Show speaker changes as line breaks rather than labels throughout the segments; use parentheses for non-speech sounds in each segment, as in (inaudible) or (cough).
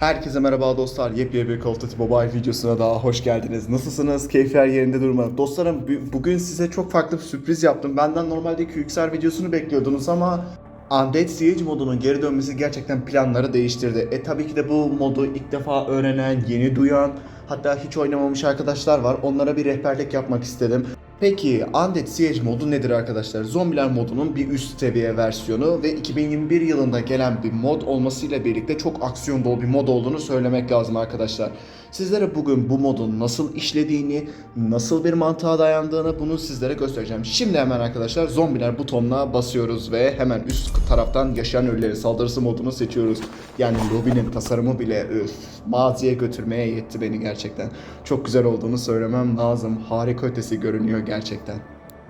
Herkese merhaba dostlar. Yepyeni bir Call of Duty Mobile videosuna daha hoş geldiniz. Nasılsınız? Keyifler yerinde durma. Dostlarım bu- bugün size çok farklı bir sürpriz yaptım. Benden normalde QXR videosunu bekliyordunuz ama Undead Siege modunun geri dönmesi gerçekten planları değiştirdi. E tabii ki de bu modu ilk defa öğrenen, yeni duyan, hatta hiç oynamamış arkadaşlar var. Onlara bir rehberlik yapmak istedim. Peki Undead Siege modu nedir arkadaşlar? Zombiler modunun bir üst seviye versiyonu ve 2021 yılında gelen bir mod olmasıyla birlikte çok aksiyon dolu bir mod olduğunu söylemek lazım arkadaşlar. Sizlere bugün bu modun nasıl işlediğini, nasıl bir mantığa dayandığını bunu sizlere göstereceğim. Şimdi hemen arkadaşlar zombiler butonuna basıyoruz ve hemen üst taraftan yaşayan ölüleri saldırısı modunu seçiyoruz. Yani lobinin tasarımı bile öf, maziye götürmeye yetti beni gerçekten. Çok güzel olduğunu söylemem lazım. Harika ötesi görünüyor gerçekten.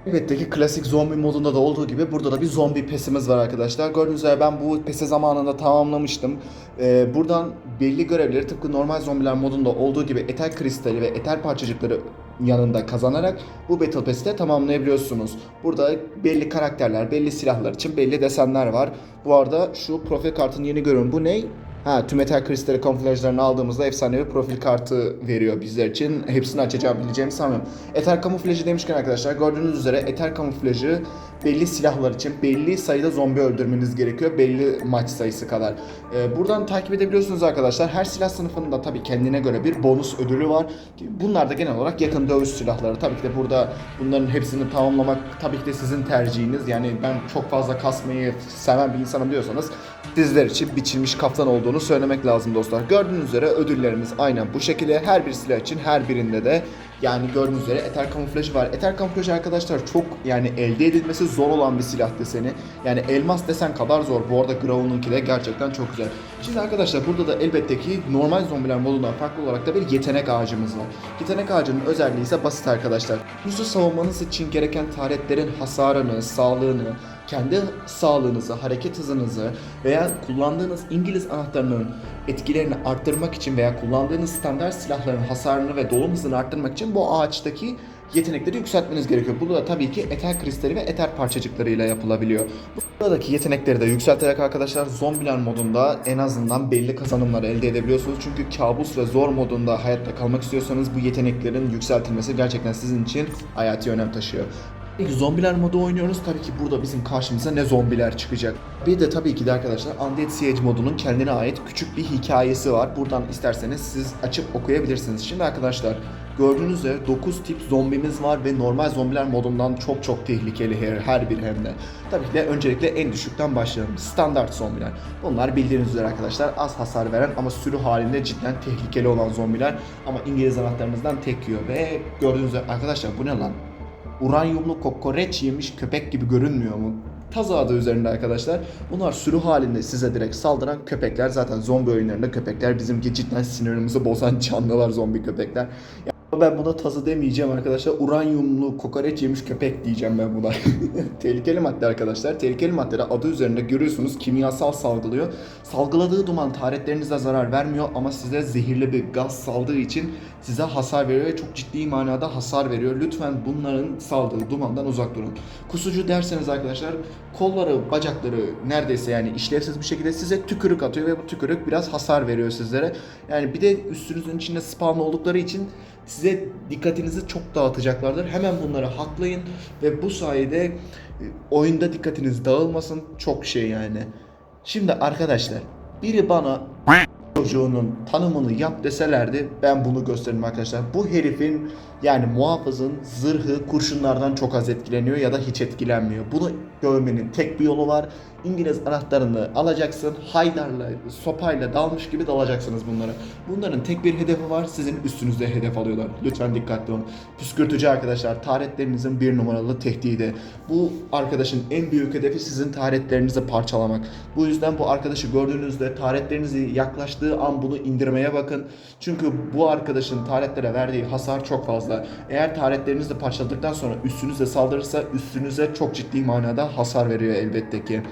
Elbette ki klasik zombi modunda da olduğu gibi burada da bir zombi pesimiz var arkadaşlar. Gördüğünüz üzere ben bu pesi zamanında tamamlamıştım. Ee, buradan belli görevleri tıpkı normal zombiler modunda olduğu gibi eter kristali ve eter parçacıkları yanında kazanarak bu Battle Pass'i de tamamlayabiliyorsunuz. Burada belli karakterler, belli silahlar için belli desenler var. Bu arada şu profil kartını yeni görüyorum. Bu ne? Ha, tüm metal kristali kamuflajlarını aldığımızda efsanevi profil kartı veriyor bizler için. Hepsini açacağım bileceğimi sanmıyorum. Eter kamuflajı demişken arkadaşlar gördüğünüz üzere eter kamuflajı belli silahlar için belli sayıda zombi öldürmeniz gerekiyor. Belli maç sayısı kadar. Ee, buradan takip edebiliyorsunuz arkadaşlar. Her silah sınıfının da tabii kendine göre bir bonus ödülü var. Bunlar da genel olarak yakın dövüş silahları. Tabii ki de burada bunların hepsini tamamlamak tabii ki de sizin tercihiniz. Yani ben çok fazla kasmayı seven bir insanım diyorsanız sizler için biçilmiş kaftan olduğunu söylemek lazım dostlar. Gördüğünüz üzere ödüllerimiz aynen bu şekilde. Her bir silah için her birinde de yani gördüğünüz üzere eter kamuflajı var. Eter kamuflajı arkadaşlar çok yani elde edilmesi zor olan bir silah deseni. Yani elmas desen kadar zor. Bu arada Grau'nunki de gerçekten çok güzel. Şimdi arkadaşlar burada da elbette ki normal zombiler modundan farklı olarak da bir yetenek ağacımız var. Yetenek ağacının özelliği ise basit arkadaşlar. Yüzü savunmanız için gereken taretlerin hasarını, sağlığını, kendi sağlığınızı, hareket hızınızı veya kullandığınız İngiliz anahtarının etkilerini arttırmak için veya kullandığınız standart silahların hasarını ve dolum hızını arttırmak için bu ağaçtaki yetenekleri yükseltmeniz gerekiyor. Bu da tabii ki eter kristali ve eter parçacıklarıyla yapılabiliyor. Buradaki yetenekleri de yükselterek arkadaşlar zombiler modunda en azından belli kazanımlar elde edebiliyorsunuz. Çünkü kabus ve zor modunda hayatta kalmak istiyorsanız bu yeteneklerin yükseltilmesi gerçekten sizin için hayati önem taşıyor. Peki zombiler modu oynuyoruz. Tabii ki burada bizim karşımıza ne zombiler çıkacak. Bir de tabii ki de arkadaşlar Undead Siege modunun kendine ait küçük bir hikayesi var. Buradan isterseniz siz açıp okuyabilirsiniz. Şimdi arkadaşlar gördüğünüz üzere 9 tip zombimiz var ve normal zombiler modundan çok çok tehlikeli her, her bir hem de. Tabii ki de öncelikle en düşükten başlayalım. Standart zombiler. Bunlar bildiğiniz üzere arkadaşlar az hasar veren ama sürü halinde cidden tehlikeli olan zombiler. Ama İngiliz anahtarınızdan tek yiyor ve gördüğünüz üzere arkadaşlar bu ne lan? Uranyumlu kokoreç yemiş köpek gibi görünmüyor mu? Taz adı üzerinde arkadaşlar. Bunlar sürü halinde size direkt saldıran köpekler. Zaten zombi oyunlarında köpekler bizimki cidden sinirimizi bozan canlılar zombi köpekler. Ya ben buna tazı demeyeceğim arkadaşlar. Uranyumlu kokoreç yemiş köpek diyeceğim ben buna. (laughs) Tehlikeli madde arkadaşlar. Tehlikeli maddeler adı üzerinde görüyorsunuz kimyasal salgılıyor. Salgıladığı duman taretlerinize zarar vermiyor ama size zehirli bir gaz saldığı için size hasar veriyor ve çok ciddi manada hasar veriyor. Lütfen bunların saldığı dumandan uzak durun. Kusucu derseniz arkadaşlar kolları, bacakları neredeyse yani işlevsiz bir şekilde size tükürük atıyor ve bu tükürük biraz hasar veriyor sizlere. Yani bir de üstünüzün içinde spawn oldukları için size dikkatinizi çok dağıtacaklardır. Hemen bunları haklayın ve bu sayede e, oyunda dikkatiniz dağılmasın. Çok şey yani. Şimdi arkadaşlar biri bana çocuğunun tanımını yap deselerdi ben bunu gösteririm arkadaşlar. Bu herifin yani muhafızın zırhı kurşunlardan çok az etkileniyor ya da hiç etkilenmiyor. Bunu görmenin tek bir yolu var. İngiliz anahtarını alacaksın. Haydarla, sopayla dalmış gibi dalacaksınız bunlara. Bunların tek bir hedefi var. Sizin üstünüzde hedef alıyorlar. Lütfen dikkatli olun. Püskürtücü arkadaşlar. Taharetlerinizin bir numaralı tehdidi. Bu arkadaşın en büyük hedefi sizin taharetlerinizi parçalamak. Bu yüzden bu arkadaşı gördüğünüzde taharetlerinizi yaklaştığı an bunu indirmeye bakın. Çünkü bu arkadaşın taharetlere verdiği hasar çok fazla. Eğer taharetlerinizi parçaladıktan sonra üstünüze saldırırsa üstünüze çok ciddi manada hasar veriyor elbette ki.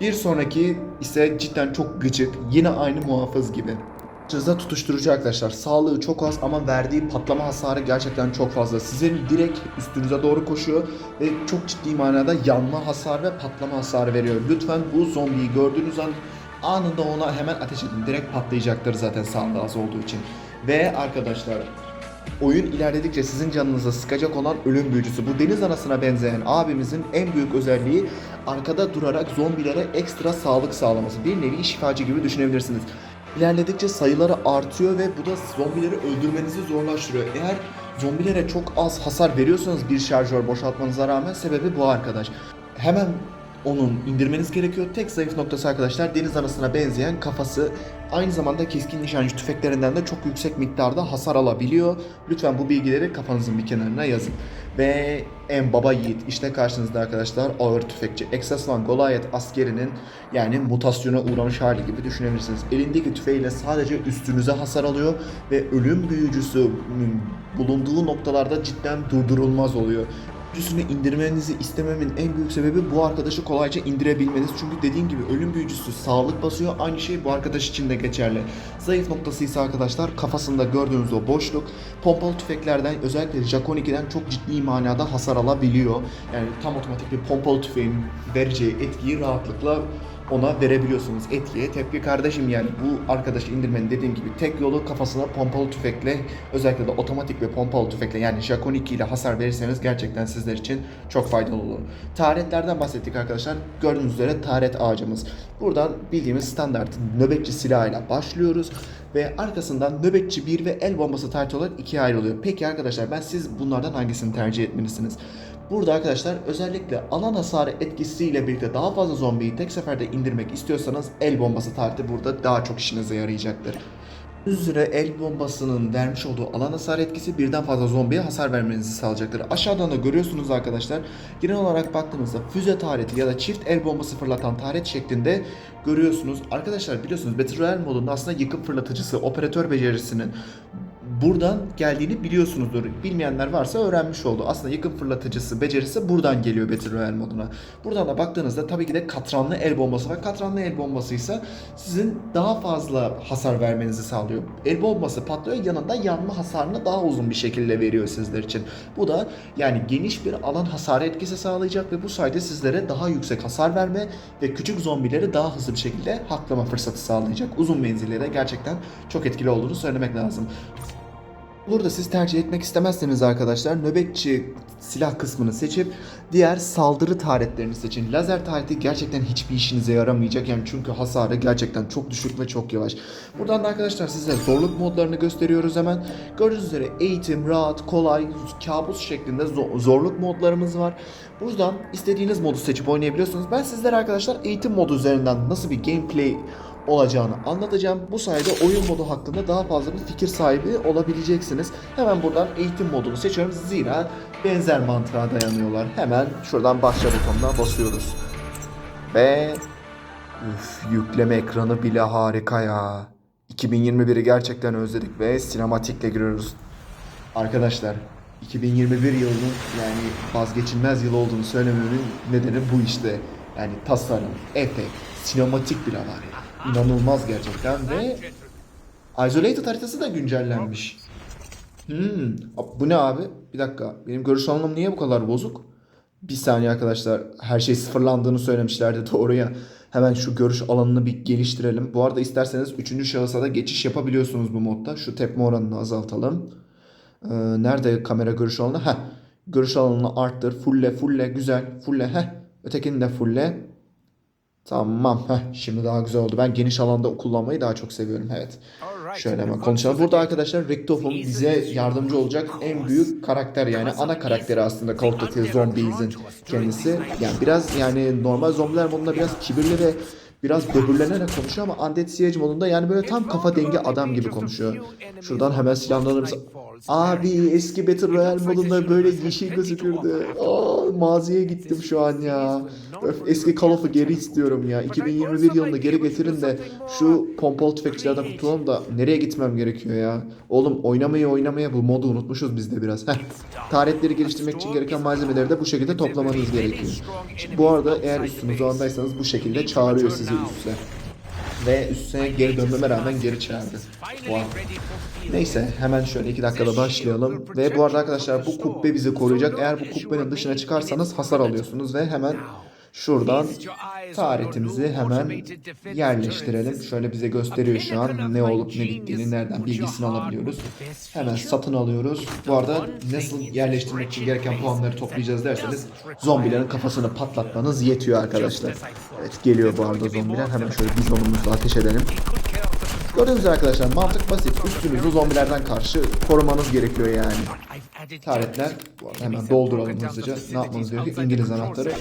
Bir sonraki ise cidden çok gıcık. Yine aynı muhafız gibi. Cıza tutuşturucu arkadaşlar. Sağlığı çok az ama verdiği patlama hasarı gerçekten çok fazla. Sizin direkt üstünüze doğru koşuyor ve çok ciddi manada yanma hasar ve patlama hasarı veriyor. Lütfen bu zombiyi gördüğünüz an anında ona hemen ateş edin. Direkt patlayacaktır zaten sağlığı az olduğu için. Ve arkadaşlar oyun ilerledikçe sizin canınıza sıkacak olan ölüm büyücüsü. Bu deniz anasına benzeyen abimizin en büyük özelliği arkada durarak zombilere ekstra sağlık sağlaması. Bir nevi şifacı gibi düşünebilirsiniz. İlerledikçe sayıları artıyor ve bu da zombileri öldürmenizi zorlaştırıyor. Eğer zombilere çok az hasar veriyorsanız bir şarjör boşaltmanıza rağmen sebebi bu arkadaş. Hemen onun indirmeniz gerekiyor. Tek zayıf noktası arkadaşlar deniz anasına benzeyen kafası. Aynı zamanda keskin nişancı tüfeklerinden de çok yüksek miktarda hasar alabiliyor. Lütfen bu bilgileri kafanızın bir kenarına yazın. Ve en baba yiğit işte karşınızda arkadaşlar ağır tüfekçi. Exaslan Goliath askerinin yani mutasyona uğramış hali gibi düşünebilirsiniz. Elindeki tüfeğiyle sadece üstünüze hasar alıyor ve ölüm büyücüsü bulunduğu noktalarda cidden durdurulmaz oluyor büyücüsünü indirmenizi istememin en büyük sebebi bu arkadaşı kolayca indirebilmeniz. Çünkü dediğim gibi ölüm büyücüsü sağlık basıyor. Aynı şey bu arkadaş için de geçerli. Zayıf noktası ise arkadaşlar kafasında gördüğünüz o boşluk. Pompalı tüfeklerden özellikle Jakon 2'den çok ciddi manada hasar alabiliyor. Yani tam otomatik bir pompalı tüfeğin vereceği etkiyi rahatlıkla ona verebiliyorsunuz etkiye. Tepki kardeşim yani bu arkadaşı indirmenin dediğim gibi tek yolu kafasına pompalı tüfekle özellikle de otomatik ve pompalı tüfekle yani Jakon 2 ile hasar verirseniz gerçekten sizler için çok faydalı olur. Taretlerden bahsettik arkadaşlar. Gördüğünüz üzere taret ağacımız. Buradan bildiğimiz standart nöbetçi silahıyla başlıyoruz ve arkasından nöbetçi 1 ve el bombası tarihti olarak ikiye ayrılıyor. Peki arkadaşlar ben siz bunlardan hangisini tercih etmelisiniz? Burada arkadaşlar özellikle alan hasarı etkisiyle birlikte daha fazla zombiyi tek seferde indirmek istiyorsanız el bombası tarihi burada daha çok işinize yarayacaktır. Üzere el bombasının vermiş olduğu alan hasar etkisi birden fazla zombiye hasar vermenizi sağlayacaktır. Aşağıdan da görüyorsunuz arkadaşlar. Genel olarak baktığınızda füze tarihti ya da çift el bombası fırlatan taret şeklinde görüyorsunuz. Arkadaşlar biliyorsunuz Battle Royale modunda aslında yıkım fırlatıcısı, operatör becerisinin buradan geldiğini biliyorsunuzdur. Bilmeyenler varsa öğrenmiş oldu. Aslında yakın fırlatıcısı, becerisi buradan geliyor Battle Royale moduna. Buradan da baktığınızda tabii ki de katranlı el bombası var. Katranlı el bombası ise sizin daha fazla hasar vermenizi sağlıyor. El bombası patlıyor yanında yanma hasarını daha uzun bir şekilde veriyor sizler için. Bu da yani geniş bir alan hasar etkisi sağlayacak ve bu sayede sizlere daha yüksek hasar verme ve küçük zombileri daha hızlı bir şekilde haklama fırsatı sağlayacak. Uzun menzillere gerçekten çok etkili olduğunu söylemek lazım. Burada siz tercih etmek istemezseniz arkadaşlar nöbetçi silah kısmını seçip diğer saldırı taretlerini seçin. Lazer tareti gerçekten hiçbir işinize yaramayacak yani çünkü hasarı gerçekten çok düşük ve çok yavaş. Buradan da arkadaşlar size zorluk modlarını gösteriyoruz hemen. Gördüğünüz üzere eğitim, rahat, kolay, kabus şeklinde zo- zorluk modlarımız var. Buradan istediğiniz modu seçip oynayabiliyorsunuz. Ben sizlere arkadaşlar eğitim modu üzerinden nasıl bir gameplay olacağını anlatacağım. Bu sayede oyun modu hakkında daha fazla bir fikir sahibi olabileceksiniz. Hemen buradan eğitim modunu seçiyorum. Zira benzer mantığa dayanıyorlar. Hemen şuradan başla butonuna basıyoruz. Ve üf, yükleme ekranı bile harika ya. 2021'i gerçekten özledik ve sinematikle giriyoruz. Arkadaşlar 2021 yılının yani vazgeçilmez yıl olduğunu söylememin nedeni bu işte. Yani tasarım, efekt, sinematik bile var ya. İnanılmaz gerçekten ve Isolated haritası da güncellenmiş. Hmm, bu ne abi? Bir dakika. Benim görüş alanım niye bu kadar bozuk? Bir saniye arkadaşlar. Her şey sıfırlandığını söylemişlerdi (laughs) doğru ya. Hemen şu görüş alanını bir geliştirelim. Bu arada isterseniz 3. şahısa da geçiş yapabiliyorsunuz bu modda. Şu tepme oranını azaltalım. Ee, nerede kamera görüş alanı? Heh. Görüş alanını arttır. Fulle fulle güzel. Fulle heh. Ötekini de fulle. Tamam. Heh, şimdi daha güzel oldu. Ben geniş alanda kullanmayı daha çok seviyorum. Evet. Şöyle hemen konuşalım. Burada arkadaşlar Richtof'un bize yardımcı olacak en büyük karakter yani ana karakteri aslında Call of Duty Zombies'in kendisi. Yani biraz yani normal zombiler modunda biraz kibirli ve biraz böbürlenerek konuşuyor ama Undead Siege modunda yani böyle tam kafa dengi adam gibi konuşuyor. Şuradan hemen silahlanırız. Abi eski Battle Royale modunda böyle yeşil gözükürdü. Aa, maziye gittim şu an ya. Öf, eski Call of'u geri istiyorum ya. 2021 yılında geri getirin de şu pompalı tüfekçilerden kurtulalım da nereye gitmem gerekiyor ya? Oğlum oynamayı oynamaya bu modu unutmuşuz biz de biraz. Heh. Taretleri geliştirmek için gereken malzemeleri de bu şekilde toplamanız gerekiyor. Şimdi bu arada eğer üstünüz andaysanız bu şekilde çağırıyor sizi üste. Ve üstüne geri dönmeme rağmen geri çağırdı. Wow. Neyse hemen şöyle iki dakikada başlayalım. Ve bu arada arkadaşlar bu kubbe bizi koruyacak. Eğer bu kubbenin dışına çıkarsanız hasar alıyorsunuz ve hemen Şuradan tarihimizi hemen yerleştirelim. Şöyle bize gösteriyor şu an ne olup ne bittiğini, nereden bilgisini alabiliyoruz. Hemen satın alıyoruz. Bu arada nasıl yerleştirmek için gereken puanları toplayacağız derseniz zombilerin kafasını patlatmanız yetiyor arkadaşlar. Evet geliyor bu arada zombiler. Hemen şöyle bizonumuzla ateş edelim. Gördüğünüz üzere arkadaşlar mantık basit. Üstünüzü zombilerden karşı korumanız gerekiyor yani. Taretler hemen dolduralım hızlıca. Ne yapmanız gerekiyor? İngiliz anahtarı.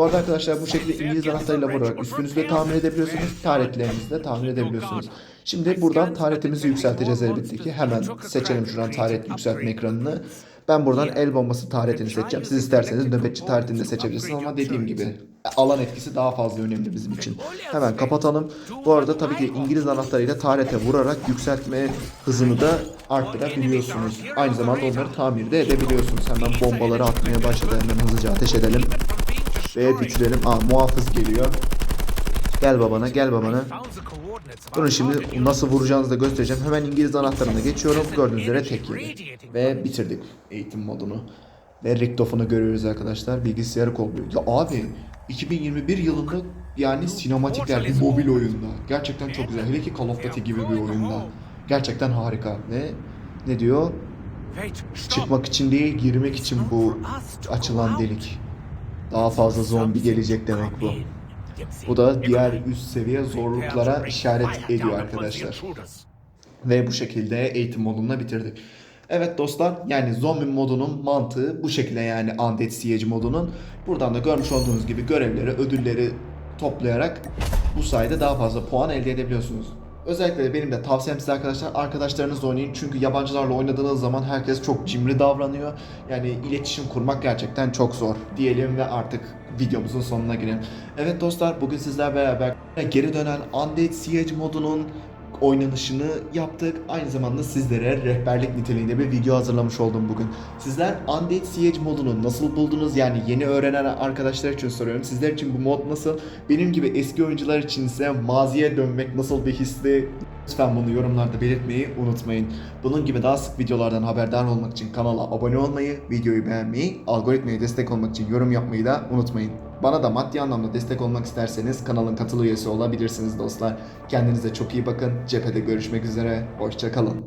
Bu arada arkadaşlar bu şekilde İngiliz anahtarıyla vurarak üstünüzü de tamir edebiliyorsunuz. Taretlerinizi de tamir edebiliyorsunuz. Şimdi buradan taretimizi yükselteceğiz elbette ki. Hemen seçelim şuradan taret yükseltme ekranını. Ben buradan el bombası taretini seçeceğim. Siz isterseniz nöbetçi taretini de seçebilirsiniz ama dediğim gibi alan etkisi daha fazla önemli bizim için. Hemen kapatalım. Bu arada tabii ki İngiliz anahtarıyla tarete vurarak yükseltme hızını da arttırabiliyorsunuz. Aynı zamanda onları tamir de edebiliyorsunuz. Hemen bombaları atmaya başladı. Hemen hızlıca ateş edelim. Ve bitirelim. Aa muhafız geliyor. Gel babana gel babana. Durun şimdi nasıl vuracağınızı da göstereceğim. Hemen İngiliz anahtarına geçiyorum. Gördüğünüz üzere tek yedi. Ve bitirdik eğitim modunu. Ve Richtofon'u görüyoruz arkadaşlar. Bilgisayarı kolluyor. Ya abi 2021 yılında yani sinematikler bir mobil oyunda. Gerçekten çok güzel. Hele ki Call of Duty gibi bir oyunda. Gerçekten harika. Ve ne diyor? Çıkmak için değil girmek için bu açılan delik. Daha fazla zombi gelecek demek bu. Bu da diğer üst seviye zorluklara işaret ediyor arkadaşlar. Ve bu şekilde eğitim modunu bitirdik. Evet dostlar yani zombi modunun mantığı bu şekilde yani Undead Siege modunun. Buradan da görmüş olduğunuz gibi görevleri, ödülleri toplayarak bu sayede daha fazla puan elde edebiliyorsunuz. Özellikle de benim de tavsiyem size arkadaşlar arkadaşlarınızla oynayın. Çünkü yabancılarla oynadığınız zaman herkes çok cimri davranıyor. Yani iletişim kurmak gerçekten çok zor diyelim ve artık videomuzun sonuna girelim. Evet dostlar bugün sizler beraber geri dönen Undead Siege modunun oynanışını yaptık. Aynı zamanda sizlere rehberlik niteliğinde bir video hazırlamış oldum bugün. Sizler Undead Siege modunu nasıl buldunuz? Yani yeni öğrenen arkadaşlar için soruyorum. Sizler için bu mod nasıl? Benim gibi eski oyuncular için ise maziye dönmek nasıl bir histi? Lütfen bunu yorumlarda belirtmeyi unutmayın. Bunun gibi daha sık videolardan haberdar olmak için kanala abone olmayı, videoyu beğenmeyi, algoritmaya destek olmak için yorum yapmayı da unutmayın. Bana da maddi anlamda destek olmak isterseniz kanalın katıl üyesi olabilirsiniz dostlar. Kendinize çok iyi bakın. Cephede görüşmek üzere. Hoşçakalın.